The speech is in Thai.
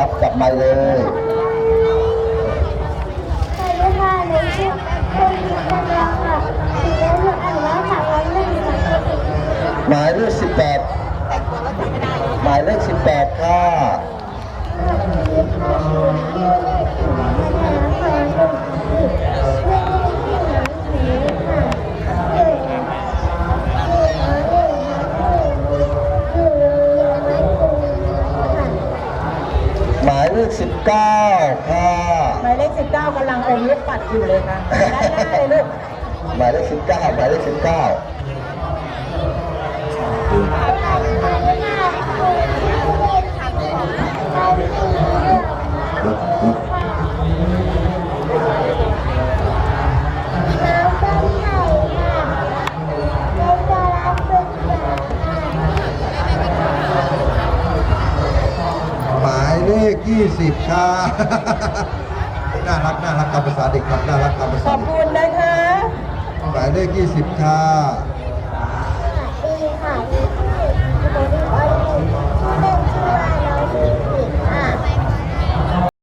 ครับจับไม้เลยสวัสดีค่ะหนูชื่อคุณกำลังค่ะถึงแล้วหนูอ่านว่าสามร้อยหนึ่งสองสี่หมายเลขสิบแปดหมายเลขสิบแปดค่ะ เลข 19 ค่ะ หมายเลขสิบเก้ากำลังเป็นลูกปัดอยู่เลยค่ะด้านหน้เลยลูกหมายเลข 19 หมายเลข 19าหมายเลขยี่สิบค่ะ น่ารักน่ารักตามภาษาเด็กครับน่ารักตามภาขษาอบเด็กคุณนะคะ หมายเลขยี่สิบค่ะดีค่ะ